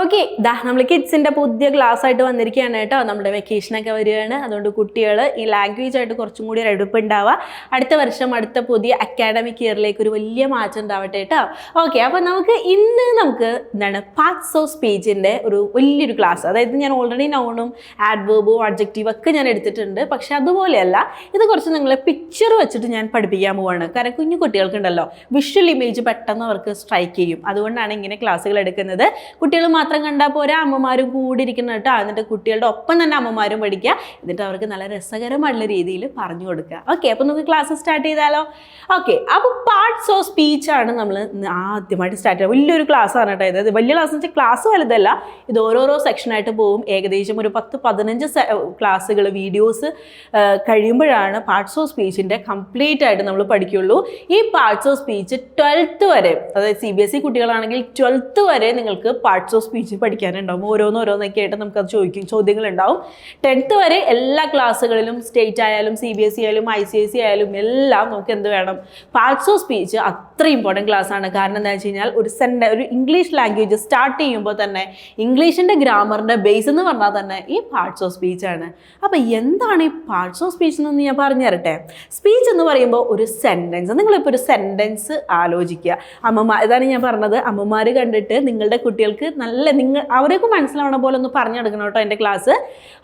Okay ദാ നമ്മൾ കിഡ്സിന്റെ പുതിയ ക്ലാസ് ആയിട്ട് വന്നിരിക്കുകയാണ് കേട്ടോ. നമ്മുടെ വെക്കേഷനൊക്കെ വരികയാണ്. അതുകൊണ്ട് കുട്ടികൾ ഈ ലാംഗ്വേജ് ആയിട്ട് കുറച്ചും കൂടി ഉണ്ടാവുക. അടുത്ത വർഷം അടുത്ത പുതിയ അക്കാഡമിക് ഇയറിലേക്ക് ഒരു വലിയ മാറ്റം ഉണ്ടാവട്ടെ കേട്ടോ. ഓക്കെ അപ്പോൾ നമുക്ക് ഇന്ന് നമുക്ക് എന്താണ് പാർട്സ് ഓഫ് സ്പീച്ചിന്റെ ഒരു വലിയൊരു ക്ലാസ് അതായത് ഞാൻ ഓൾറെഡി നൗണും ആഡ്വേബും അഡ്ജക്റ്റീവ് ഒക്കെ ഞാൻ എടുത്തിട്ടുണ്ട്. പക്ഷെ അതുപോലെയല്ല ഇത് കുറച്ച് നിങ്ങളെ പിക്ചർ വെച്ചിട്ട് ഞാൻ പഠിപ്പിക്കാൻ പോവാണ്. കാരണം കുഞ്ഞു കുട്ടികൾക്കുണ്ടല്ലോ വിഷ്വൽ ഇമേജ് പെട്ടെന്ന് അവർക്ക് സ്ട്രൈക്ക് ചെയ്യും. അതുകൊണ്ടാണ് ഇങ്ങനെ ക്ലാസ്സുകൾ എടുക്കുന്നത്. കുട്ടികൾ മാത്രം കണ്ടാൽ പോരാ അമ്മമാരും കൂടി ഇരിക്കണം കേട്ടോ. എന്നിട്ട് കുട്ടികളുടെ ഒപ്പം തന്നെ അമ്മമാരും പഠിക്കുക. എന്നിട്ട് അവർക്ക് നല്ല രസകരമായിട്ടുള്ള രീതിയിൽ പറഞ്ഞു കൊടുക്കുക. ഓക്കെ അപ്പോൾ നമുക്ക് ക്ലാസ് സ്റ്റാർട്ട് ചെയ്താലോ? ഓക്കെ അപ്പോൾ പാർട്സ് ഓഫ് സ്പീച്ചാണ് നമ്മൾ ആദ്യമായിട്ട് സ്റ്റാർട്ട് ചെയ്യുക. വലിയൊരു ക്ലാസ് ആണ് കേട്ടോ ഇത്. വലിയ ക്ലാസ് എന്ന് വെച്ചാൽ ക്ലാസ് വലുതല്ല. ഇത് ഓരോരോ സെക്ഷനായിട്ട് പോകും. ഏകദേശം ഒരു പത്ത് പതിനഞ്ച് ക്ലാസ്സുകൾ വീഡിയോസ് കഴിയുമ്പോഴാണ് പാർട്സ് ഓഫ് സ്പീച്ചിന്റെ കംപ്ലീറ്റ് ആയിട്ട് നമ്മൾ പഠിക്കുള്ളൂ. ഈ പാർട്സ് ഓഫ് സ്പീച്ച് ട്വൽത്ത് വരെ അതായത് സി ബി എസ് ഇ കുട്ടികളാണെങ്കിൽ ട്വൽത്ത് വരെ നിങ്ങൾക്ക് പാർട്സ് ഓഫ് സ്പീച്ച് പഠിക്കാനുണ്ടാവും. ഓരോന്ന് ഓരോന്നൊക്കെ ആയിട്ട് നമുക്കത് ചോദിക്കും. ചോദ്യങ്ങളുണ്ടാവും. ടെൻത്ത് വരെ എല്ലാ ക്ലാസ്സുകളിലും സ്റ്റേറ്റ് ആയാലും സി ബി എസ് ഇ ആയാലും ഐ സി എസ് സി ആയാലും എല്ലാം നമുക്ക് എന്ത് വേണം? പാർട്സ് ഓഫ് സ്പീച്ച് അത്ര ഇമ്പോർട്ടന്റ് ക്ലാസ് ആണ്. കാരണം എന്താ വെച്ച് കഴിഞ്ഞാൽ ഒരു സെൻഡ് ഒരു ഇംഗ്ലീഷ് ലാംഗ്വേജ് സ്റ്റാർട്ട് ചെയ്യുമ്പോൾ തന്നെ ഇംഗ്ലീഷിന്റെ ഗ്രാമറിന്റെ ബേസ് എന്ന് പറഞ്ഞാൽ തന്നെ ഈ പാർട്സ് ഓഫ് സ്പീച്ച് ആണ്. അപ്പോൾ എന്താണ് ഈ പാർട്സ് ഓഫ് സ്പീച്ച് എന്നൊന്ന് ഞാൻ പറഞ്ഞു തരട്ടെ സ്പീച്ച് എന്ന് പറയുമ്പോൾ ഒരു സെന്റൻസ് നിങ്ങളിപ്പോൾ ഒരു സെന്റൻസ് ആലോചിക്കുക. അമ്മമാർ ഇതാണ് ഞാൻ പറഞ്ഞത്. അമ്മമാർ കണ്ടിട്ട് നിങ്ങളുടെ കുട്ടികൾക്ക് നല്ല നിങ്ങൾ അവരൊക്കെ മനസ്സിലാവണ പോലെ ഒന്ന് പറഞ്ഞെടുക്കണം കേട്ടോ എന്റെ ക്ലാസ്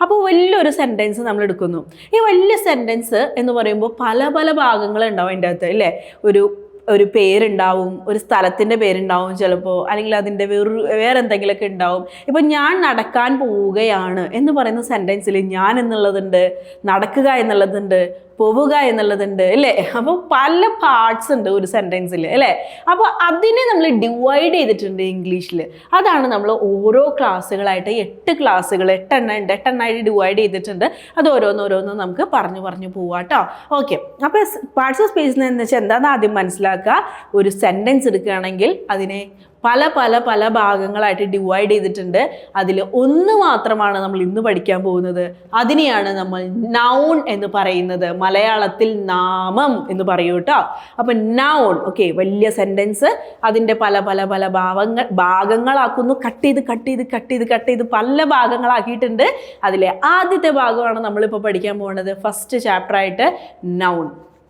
അപ്പോൾ വലിയൊരു സെന്റൻസ് നമ്മൾ എടുക്കുന്നു. ഈ വലിയ സെന്റൻസ് എന്ന് പറയുമ്പോൾ പല പല ഭാഗങ്ങളുണ്ടാവും അതിന്റെ അകത്ത് അല്ലേ? ഒരു ഒരു പേരുണ്ടാവും ഒരു സ്ഥലത്തിന്റെ പേരുണ്ടാവും ചിലപ്പോൾ അല്ലെങ്കിൽ അതിന്റെ വേറൊരു വേറെ എന്തെങ്കിലുമൊക്കെ ഉണ്ടാവും. ഇപ്പം ഞാൻ നടക്കാൻ പോവുകയാണ് എന്ന് പറയുന്ന സെന്റൻസിൽ ഞാൻ എന്നുള്ളതുണ്ട് നടക്കുക എന്നുള്ളതുണ്ട് പോവുക എന്നുള്ളതുണ്ട് അല്ലേ? അപ്പോൾ പല പാർട്സ് ഉണ്ട് ഒരു സെന്റൻസിൽ അല്ലേ? അപ്പോൾ അതിനെ നമ്മൾ ഡിവൈഡ് ചെയ്തിട്ടുണ്ട് ഇംഗ്ലീഷിൽ അതാണ് നമ്മൾ ഓരോ ക്ലാസ്സുകളായിട്ട് എട്ട് ക്ലാസ്സുകൾ എട്ടെണ്ണം ഉണ്ട് എട്ടെണ്ണമായിട്ട് ഡിവൈഡ് ചെയ്തിട്ടുണ്ട്. അത് ഓരോന്നോരോന്നും നമുക്ക് പറഞ്ഞു പറഞ്ഞു പോവാം കേട്ടോ ഓക്കെ അപ്പോൾ പാർട്സ് ഓഫ് സ്പീച്ച് എന്ന് വെച്ചാൽ എന്താണെന്ന് ആദ്യം മനസ്സിലാക്കുക? ഒരു സെന്റൻസ് എടുക്കുകയാണെങ്കിൽ അതിനെ പല പല പല ഭാഗങ്ങളായിട്ട് ഡിവൈഡ് ചെയ്തിട്ടുണ്ട്. അതിൽ ഒന്ന് മാത്രമാണ് നമ്മൾ ഇന്ന് പഠിക്കാൻ പോകുന്നത്. അതിനെയാണ് നമ്മൾ നൗൺ എന്ന് പറയുന്നത്. മലയാളത്തിൽ നാമം എന്ന് പറയൂ കേട്ടോ അപ്പം നൗൺ ഓക്കെ വലിയ സെന്റൻസ് അതിന്റെ പല പല പല ഭാവങ്ങൾ ഭാഗങ്ങളാക്കുന്നു. കട്ട് ചെയ്ത് കട്ട് ചെയ്ത് കട്ട് ചെയ്ത് കട്ട് ചെയ്ത് പല ഭാഗങ്ങളാക്കിയിട്ടുണ്ട്. അതിലെ ആദ്യത്തെ ഭാഗമാണ് നമ്മളിപ്പോൾ പഠിക്കാൻ പോകുന്നത്. ഫസ്റ്റ് ചാപ്റ്ററായിട്ട് നൗൺ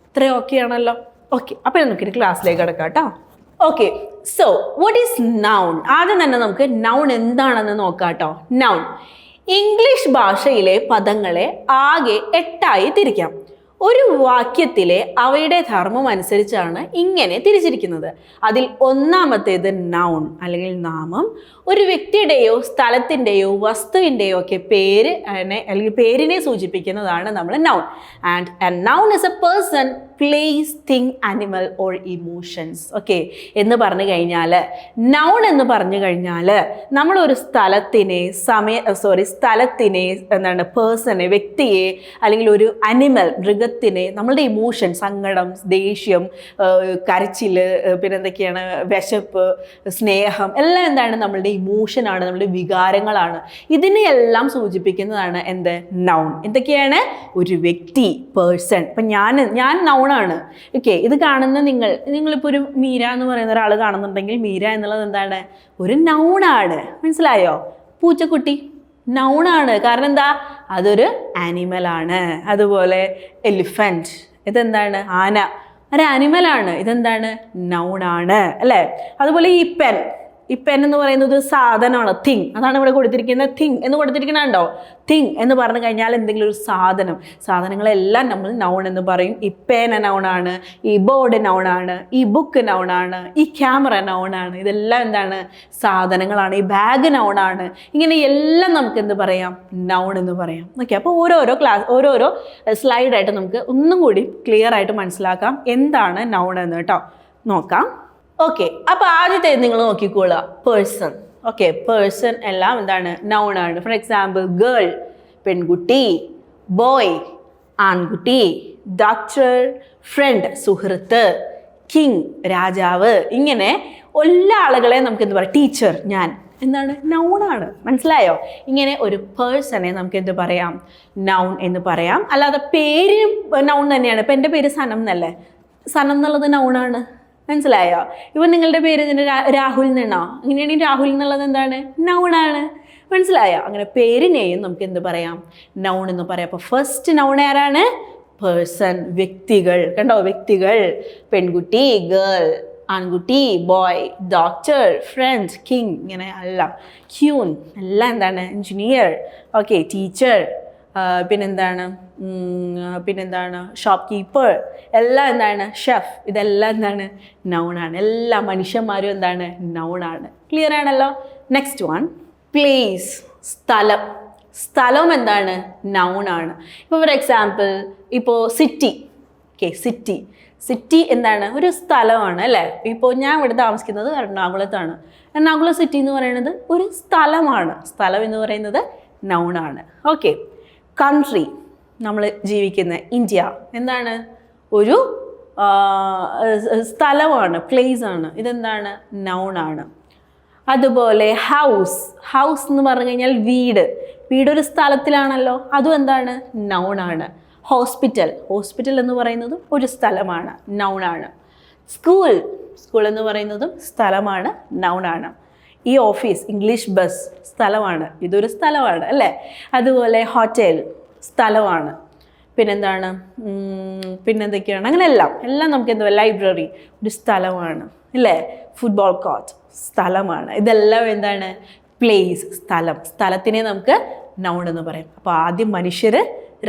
ഇത്രയും ഓക്കെ ആണല്ലോ? ഓക്കെ അപ്പോൾ നമുക്കൊരു ക്ലാസ്സിലേക്ക് കിടക്കാം കേട്ടോ okay so what is noun ആദ്യം തന്നെ നമുക്ക് നൗൺ എന്താണെന്ന് നോക്കാം കേട്ടോ നൗൺ ഇംഗ്ലീഷ് ഭാഷയിലെ പദങ്ങളെ ആകെ എട്ടായി തിരിക്കാം. ഒരു വാക്യത്തിലെ അവയുടെ ധർമ്മം അനുസരിച്ചാണ് ഇങ്ങനെ തിരിച്ചിരിക്കുന്നത്. അതിൽ ഒന്നാമത്തേത് നൗൺ അല്ലെങ്കിൽ നാമം. ഒരു വ്യക്തിയുടെയോ സ്ഥലത്തിന്റെയോ വസ്തുവിന്റെയോ ഒക്കെ പേര് അല്ലെങ്കിൽ പേരിനെ സൂചിപ്പിക്കുന്നതാണ് നമ്മൾ noun and noun is a person place thing animal or emotions okay എന്ന് പറഞ്ഞു കഴിഞ്ഞാൽ നൗൺ എന്ന് പറഞ്ഞു കഴിഞ്ഞാൽ നമ്മളൊരു സ്ഥലത്തിനെ സമയ സോറി സ്ഥലത്തിനെ എന്താണ് പേഴ്സണെ വ്യക്തിയെ അല്ലെങ്കിൽ ഒരു അനിമൽ മൃഗത്തിനെ നമ്മളുടെ ഇമോഷൻ സങ്കടം ദേഷ്യം കരച്ചിൽ പിന്നെ എന്തൊക്കെയാണ് വിശപ്പ് സ്നേഹം എല്ലാം എന്താണ് നമ്മളുടെ ഇമോഷനാണ് നമ്മളുടെ വികാരങ്ങളാണ്. ഇതിനെയെല്ലാം സൂചിപ്പിക്കുന്നതാണ് എന്ത്? നൗൺ എന്തൊക്കെയാണ്? ഒരു വ്യക്തി പേഴ്സൺ ഇപ്പം ഞാൻ ഞാൻ നൗണാണ് ഓക്കെ ഇത് കാണുന്ന നിങ്ങൾ നിങ്ങളിപ്പോൾ ഒരു മീര എന്ന് പറയുന്ന ഒരാൾ കാണുന്നുണ്ടെങ്കിൽ മീര എന്നുള്ളത് എന്താണ്? ഒരു നൗണാണ് മനസ്സിലായോ? പൂച്ചക്കുട്ടി നൗണാണ് കാരണം എന്താ? അതൊരു ആനിമലാണ് അതുപോലെ എലിഫന്റ് ഇതെന്താണ്? ആന. ഒരു ആനിമലാണ് ഇതെന്താണ്? നൗണാണ് അല്ലേ? അതുപോലെ ഈ പെൻ. ഈ പെൻ എന്ന് പറയുന്നത് ഒരു സാധനമാണ് തിങ് അതാണ് ഇവിടെ കൊടുത്തിരിക്കുന്നത് തിങ് എന്ന് കൊടുത്തിരിക്കുന്നുണ്ടോ തിങ് എന്ന് പറഞ്ഞു കഴിഞ്ഞാൽ എന്തെങ്കിലും ഒരു സാധനം. സാധനങ്ങളെല്ലാം നമ്മൾ നൗൺ എന്ന് പറയും. ഈ പേന നൗണാണ് ഈ ബോർഡ് നൗണാണ് ഈ ബുക്ക് നൗണാണ് ഈ ക്യാമറ നൗണാണ് ഇതെല്ലാം എന്താണ്? സാധനങ്ങളാണ്. ഈ ബാഗ് നൗണാണ് ഇങ്ങനെ എല്ലാം നമുക്ക് എന്ത് പറയാം? നൗൺ എന്ന് പറയാം. ഓക്കെ അപ്പോൾ ഓരോരോ ക്ലാസ് ഓരോരോ സ്ലൈഡായിട്ട് നമുക്ക് ഒന്നും കൂടി ക്ലിയർ ആയിട്ട് മനസ്സിലാക്കാം. എന്താണ് നൗൺ എന്ന് കേട്ടോ. നോക്കാം. ഓക്കെ അപ്പോൾ ആദ്യത്തെ നിങ്ങൾ നോക്കിക്കോളുക. പേഴ്സൺ ഓക്കെ പേഴ്സൺ എല്ലാം എന്താണ്? നൗൺ ആണ്. ഫോർ എക്സാമ്പിൾ ഗേൾ പെൺകുട്ടി ബോയ് ആൺകുട്ടി ഡോക്ടർ ഫ്രണ്ട് സുഹൃത്ത് കിങ് രാജാവ് ഇങ്ങനെ എല്ലാ ആളുകളെ നമുക്ക് എന്ത് പറയാം? ടീച്ചർ ഞാൻ. എന്താണ്? നൗണാണ് മനസ്സിലായോ? ഇങ്ങനെ ഒരു പേഴ്സണെ നമുക്ക് എന്ത് പറയാം? നൗൺ എന്ന് പറയാം. അല്ലാതെ പേര് നൗൺ തന്നെയാണ്. ഇപ്പം എന്റെ പേര് സനം എന്നല്ലേ? സനം എന്നുള്ളത് നൗണാണ് മനസ്സിലായോ? ഇപ്പം നിങ്ങളുടെ പേര് ഇതിന്റെ രാഹുൽ എന്നാണോ? അങ്ങനെയാണെങ്കിൽ രാഹുൽ എന്നുള്ളത് എന്താണ്? നൗണാണ് മനസ്സിലായോ? അങ്ങനെ പേരിനെയും നമുക്ക് എന്ത് പറയാം? നൗൺ എന്ന് പറയാം. അപ്പോൾ ഫസ്റ്റ് നൗൺ ആരാണ്? പേഴ്സൺ വ്യക്തികൾ. കണ്ടോ? വ്യക്തികൾ. പെൺകുട്ടി ഗേൾ ആൺകുട്ടി ബോയ് ഡോക്ടർ ഫ്രണ്ട് കിങ് ഇങ്ങനെ എല്ലാം. ക്യൂൻ എല്ലാം എന്താണ്? എഞ്ചിനീയർ ഓക്കെ ടീച്ചർ പിന്നെന്താണ്? പിന്നെന്താണ്? ഷോപ്പ് കീപ്പർ എല്ലാം എന്താണ്? ഷെഫ് ഇതെല്ലാം എന്താണ്? നൗണാണ് എല്ലാ മനുഷ്യന്മാരും എന്താണ്? നൗണാണ് ക്ലിയർ ആണല്ലോ? നെക്സ്റ്റ് വൺ പ്ലേസ് സ്ഥലം. സ്ഥലം എന്താണ്? നൗണാണ് ഇപ്പോൾ ഫോർ എക്സാമ്പിൾ ഇപ്പോൾ സിറ്റി ഓക്കെ സിറ്റി സിറ്റി എന്താണ്? ഒരു സ്ഥലമാണ് അല്ലേ? ഇപ്പോൾ ഞാൻ ഇവിടെ താമസിക്കുന്നത് എറണാകുളത്താണ്. എറണാകുളം സിറ്റി എന്ന് പറയുന്നത് ഒരു സ്ഥലമാണ്. സ്ഥലം എന്ന് പറയുന്നത് നൗണാണ് ഓക്കെ കൺട്രി നമ്മൾ ജീവിക്കുന്ന ഇന്ത്യ. എന്താണ്? ഒരു സ്ഥലമാണ് പ്ലേസ് ആണ്. ഇതെന്താണ്? നൗണാണ് അതുപോലെ ഹൗസ് ഹൗസ് എന്ന് പറഞ്ഞു കഴിഞ്ഞാൽ വീട്. വീടൊരു സ്ഥലത്തിലാണല്ലോ. അതും എന്താണ്? നൗണാണ് ഹോസ്പിറ്റൽ ഹോസ്പിറ്റൽ എന്ന് പറയുന്നതും ഒരു സ്ഥലമാണ് നൗണാണ് സ്കൂൾ സ്കൂൾ എന്ന് പറയുന്നതും സ്ഥലമാണ് നൗണാണ് ഈ ഓഫീസ് ഇംഗ്ലീഷ് ബസ് സ്ഥലമാണ്. ഇതൊരു സ്ഥലമാണ് അല്ലേ? അതുപോലെ ഹോട്ടൽ സ്ഥലമാണ്. പിന്നെന്താണ്? പിന്നെന്തൊക്കെയാണ്? അങ്ങനെ എല്ലാം. എല്ലാം നമുക്ക് എന്താ ലൈബ്രറി ഒരു സ്ഥലമാണ് അല്ലേ? ഫുട്ബോൾ കോർട്ട് സ്ഥലമാണ്. ഇതെല്ലാം എന്താണ്? പ്ലേസ് സ്ഥലം. സ്ഥലത്തിനെ നമുക്ക് നൗൺ എന്ന് പറയും. അപ്പോൾ ആദ്യം മനുഷ്യർ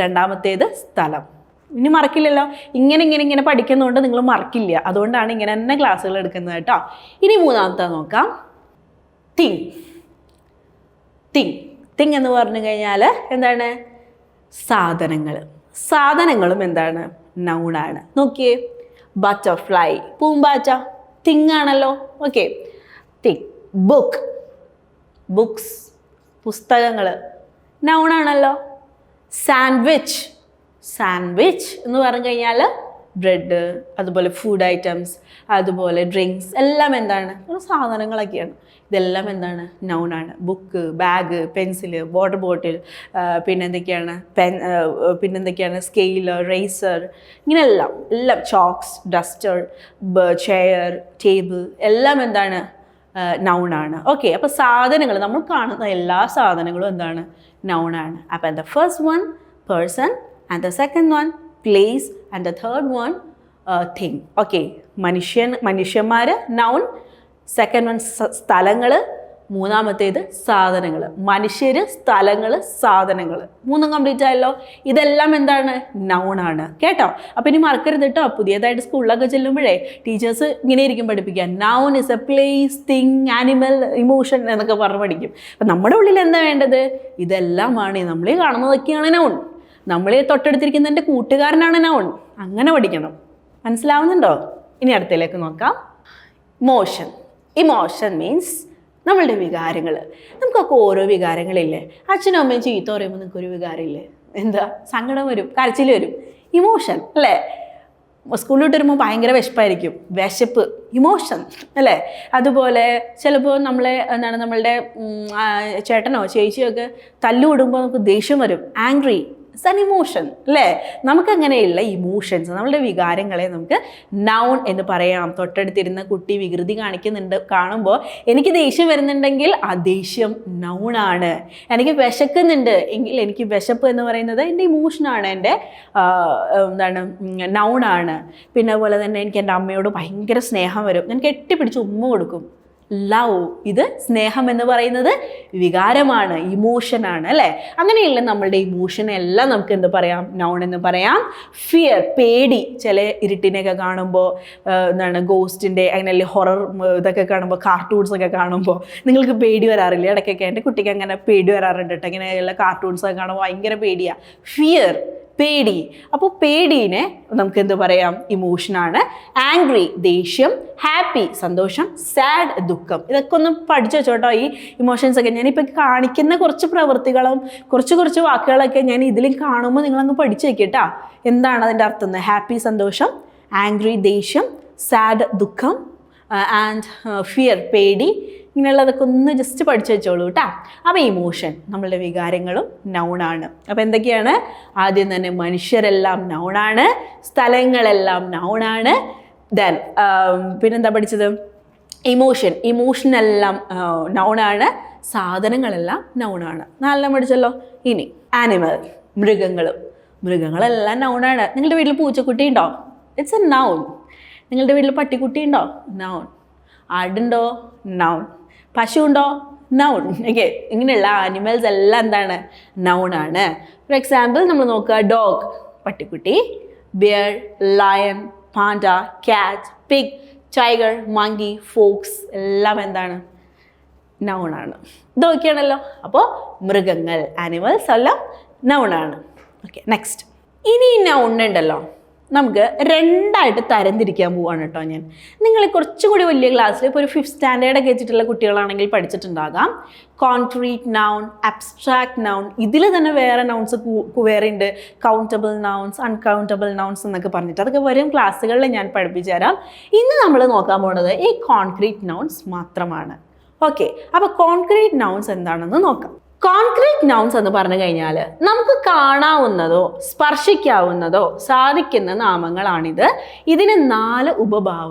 രണ്ടാമത്തേത് സ്ഥലം. ഇനി മറക്കില്ലല്ലോ? ഇങ്ങനെ ഇങ്ങനെ ഇങ്ങനെ പഠിക്കുന്നതുകൊണ്ട് നിങ്ങൾ മറക്കില്ല. അതുകൊണ്ടാണ് ഇങ്ങനെ തന്നെ ക്ലാസ്സുകൾ എടുക്കുന്നത് കേട്ടോ. ഇനി മൂന്നാമത്തെ നോക്കാം. തിങ്. തിങ്. തിങ് എന്ന് പറഞ്ഞു കഴിഞ്ഞാൽ എന്താണ്? സാധനങ്ങൾ സാധനങ്ങളും എന്താണ്? നൗണാണ്. നോക്കിയേ. ബട്ടർഫ്ലൈ. പൂമ്പാറ്റ. തിങ് ആണല്ലോ. ഓക്കെ. തിങ്. ബുക്ക്. ബുക്സ്. പുസ്തകങ്ങൾ നൗണാണല്ലോ. സാൻഡ്വിച്ച്. സാൻഡ്വിച്ച് എന്ന് പറഞ്ഞു കഴിഞ്ഞാൽ ബ്രെഡ് അതുപോലെ ഫുഡ് ഐറ്റംസ് അതുപോലെ ഡ്രിങ്ക്സ് എല്ലാം എന്താണ്? സാധനങ്ങളൊക്കെയാണ്. ഇതെല്ലാം എന്താണ്? നൗണാണ് book bag pencil water bottle പിന്നെ എന്തൊക്കെയാണ് പെൻ പിന്നെന്തൊക്കെയാണ്? സ്കെയിൽ റേസർ ഇങ്ങനെയെല്ലാം. എല്ലാം ചോക്സ് ഡസ്റ്റർ ചെയർ ടേബിൾ എല്ലാം എന്താണ്? നൗണാണ് ഓക്കെ അപ്പോൾ സാധനങ്ങൾ നമ്മൾ കാണുന്ന എല്ലാ സാധനങ്ങളും എന്താണ്? നൗണാണ് അപ്പോൾ the first one person and the second one place and the third one thing okay മനുഷ്യൻ മനുഷ്യന്മാർ നൗൺ സെക്കൻഡ് വൺ സ്ഥലങ്ങൾ മൂന്നാമത്തേത് സാധനങ്ങൾ മനുഷ്യർ സ്ഥലങ്ങൾ സാധനങ്ങൾ മൂന്നും കംപ്ലീറ്റ് ആയല്ലോ. ഇതെല്ലാം എന്താണ്? നൗണാണ് കേട്ടോ? അപ്പം ഇനി മറക്കരുത് കേട്ടോ പുതിയതായിട്ട് സ്കൂളിലൊക്കെ ചെല്ലുമ്പോഴേ ടീച്ചേഴ്സ് ഇങ്ങനെ ഇരിക്കും പഠിപ്പിക്കുക noun is a place thing animal emotion എന്നൊക്കെ പറഞ്ഞ് പഠിക്കും. അപ്പം നമ്മുടെ ഉള്ളിൽ എന്താ വേണ്ടത്? ഇതെല്ലാമാണ്. നമ്മളീ കാണുന്നതൊക്കെയാണ് നൗൺ നമ്മളീ തൊട്ടടുത്തിരിക്കുന്ന എന്റെ കൂട്ടുകാരനാണ് നൗൺ. അങ്ങനെ പഠിക്കണം. മനസ്സിലാവുന്നുണ്ടോ? ഇനി അടുത്തയിലേക്ക് നോക്കാം. ഇമോഷൻ ഇമോഷൻ മീൻസ് നമ്മളുടെ വികാരങ്ങൾ നമുക്കൊക്കെ ഓരോ വികാരങ്ങളില്ലേ? അച്ഛനും അമ്മയും ചീത്ത പറയുമ്പോൾ നിങ്ങൾക്കൊരു വികാരമില്ലേ? എന്താ? സങ്കടം വരും കരച്ചിൽ വരും. ഇമോഷൻ അല്ലേ? സ്കൂളിലോട്ട് വരുമ്പോൾ ഭയങ്കര വിശപ്പായിരിക്കും. വിശപ്പ് ഇമോഷൻ അല്ലേ? അതുപോലെ ചിലപ്പോൾ നമ്മളെ എന്താണ് നമ്മളുടെ ചേട്ടനോ ചേച്ചിയോ ഒക്കെ തല്ലുവിടുമ്പോൾ നമുക്ക് ദേഷ്യം വരും. ആംഗ്രി ഇറ്റ്സ് ആൻ ഇമോഷൻ അല്ലേ? നമുക്കങ്ങനെയുള്ള ഇമോഷൻസ് നമ്മളുടെ വികാരങ്ങളെ നമുക്ക് നൗൺ എന്ന് പറയാം. തൊട്ടടുത്തിരുന്ന കുട്ടി വികൃതി കാണിക്കുന്നുണ്ട് കാണുമ്പോൾ എനിക്ക് ദേഷ്യം വരുന്നുണ്ടെങ്കിൽ ആ ദേഷ്യം നൗണാണ് എനിക്ക് വിശക്കുന്നുണ്ട് എങ്കിൽ എനിക്ക് വിശപ്പ് എന്ന് പറയുന്നത് എന്റെ ഇമോഷനാണ് എന്റെ എന്താണ് നൗണാണ് പിന്നെ അതുപോലെ തന്നെ എനിക്ക് എന്റെ അമ്മയോട് ഭയങ്കര സ്നേഹം വരും. ഞാൻ കെട്ടിപ്പിടിച്ച് ഉമ്മ കൊടുക്കും. ലവ് ഇത് സ്നേഹം എന്ന് പറയുന്നത് വികാരമാണ് ഇമോഷനാണ് അല്ലേ? അങ്ങനെയുള്ള നമ്മളുടെ ഇമോഷൻ എല്ലാം നമുക്ക് എന്ത് പറയാം? നൗൺ എന്ന് പറയാം. ഫിയർ പേടി ചില ഇരുട്ടിനെയൊക്കെ കാണുമ്പോൾ എന്താണ് ഗോസ്റ്റിന്റെ അങ്ങനെ ഹൊറർ ഇതൊക്കെ കാണുമ്പോൾ കാർട്ടൂൺസ് ഒക്കെ കാണുമ്പോൾ നിങ്ങൾക്ക് പേടി വരാറില്ല? ഇടയ്ക്കൊക്കെ എന്റെ കുട്ടിക്ക് അങ്ങനെ പേടി വരാറുണ്ട് കേട്ടോ. ഇങ്ങനെയുള്ള കാർട്ടൂൺസ് ഒക്കെ കാണുമ്പോൾ ഭയങ്കര പേടിയാണ് ഫിയർ പേടി. അപ്പോൾ പേടീനെ നമുക്ക് എന്ത് പറയാം ഇമോഷനാണ് ആംഗ്രി ദേഷ്യം ഹാപ്പി സന്തോഷം സാഡ് ദുഃഖം. ഇതൊക്കെ ഒന്ന് പഠിച്ചു വെച്ചോട്ടോ ഈ ഇമോഷൻസ് ഒക്കെ. ഞാനിപ്പോൾ കാണിക്കുന്ന കുറച്ച് പ്രവൃത്തികളും കുറച്ച് കുറച്ച് വാക്കുകളൊക്കെ ഞാൻ ഇതിലും കാണുമ്പോൾ നിങ്ങളങ്ങ് പഠിച്ചു വെക്കട്ടാ. എന്താണ് അതിന്റെ അർത്ഥം? എന്ന് ഹാപ്പി സന്തോഷം ആംഗ്രി ദേഷ്യം സാഡ് ദുഃഖം ആൻഡ് ഫിയർ പേടി ഇങ്ങനെയുള്ളതൊക്കെ ഒന്ന് ജസ്റ്റ് പഠിച്ചു വെച്ചോളൂ കേട്ടോ അപ്പോൾ ഇമോഷൻ നമ്മളുടെ വികാരങ്ങളും നൗണാണ് അപ്പോൾ എന്തൊക്കെയാണ്? ആദ്യം തന്നെ മനുഷ്യരെല്ലാം നൗണാണ് സ്ഥലങ്ങളെല്ലാം നൗണാണ് ദെൻ പിന്നെന്താ പഠിച്ചത്? ഇമോഷൻ ഇമോഷനെല്ലാം നൗണാണ് സാധനങ്ങളെല്ലാം നൗണാണ് നാലെണ്ണം പഠിച്ചല്ലോ? ഇനി ആനിമൽ മൃഗങ്ങളും. മൃഗങ്ങളെല്ലാം നൗണാണ് നിങ്ങളുടെ വീട്ടിൽ പൂച്ചക്കുട്ടി ഉണ്ടോ? ഇറ്റ്സ് എ നൗൺ നിങ്ങളുടെ വീട്ടിൽ പട്ടിക്കുട്ടി ഉണ്ടോ? നൗൺ ആടുണ്ടോ? നൗൺ പശു ഉണ്ടോ നൗൺ ഓക്കെ ഇങ്ങനെയുള്ള ആനിമൽസ് എല്ലാം എന്താണ്? നൗൺ ആണ്. ഫോർ എക്സാമ്പിൾ നമ്മൾ നോക്കുക dog പട്ടിക്കുട്ടി bear lion panda cat pig tiger monkey fox എല്ലാം എന്താണ്? നൗൺ നൗണാണ് ഇതൊക്കെയാണല്ലോ അപ്പോൾ മൃഗങ്ങൾ ആനിമൽസ് എല്ലാം നൗൺ ആണ്. ഓക്കെ നെക്സ്റ്റ് ഇനി നൗൺ നൗണുണ്ടല്ലോ നമുക്ക് രണ്ടായിട്ട് തരംതിരിക്കാൻ പോവാണ് കേട്ടോ ഞാൻ. നിങ്ങൾ കുറച്ചും കൂടി വലിയ ക്ലാസ്സിൽ ഇപ്പോൾ ഒരു ഫിഫ്ത് സ്റ്റാൻഡേർഡ് ഒക്കെ വെച്ചിട്ടുള്ള കുട്ടികളാണെങ്കിൽ പഠിച്ചിട്ടുണ്ടാകാം. കോൺക്രീറ്റ് നൗൺ അബ്സ്ട്രാക്ട് നൗൺ ഇതിൽ തന്നെ വേറെ നൗൺസ് വേറെ ഉണ്ട് കൗണ്ടബിൾ നൗൺസ് അൺകൗണ്ടബിൾ നൗൺസ് എന്നൊക്കെ പറഞ്ഞിട്ട് അതൊക്കെ വരും ക്ലാസ്സുകളിൽ ഞാൻ പഠിപ്പിച്ചു തരാം. ഇന്ന് നമ്മൾ നോക്കാൻ പോകുന്നത് ഈ കോൺക്രീറ്റ് നൗൺസ് മാത്രമാണ്. ഓക്കെ അപ്പോൾ കോൺക്രീറ്റ് നൗൺസ് എന്താണെന്ന് നോക്കാം. കോൺക്രീറ്റ് നൗൺസ് എന്ന് പറഞ്ഞു കഴിഞ്ഞാൽ നമുക്ക് കാണാവുന്നതോ സ്പർശിക്കാവുന്നതോ സാധിക്കുന്ന നാമങ്ങളാണിത്. ഇതിന് നാല് ഉപഭാവ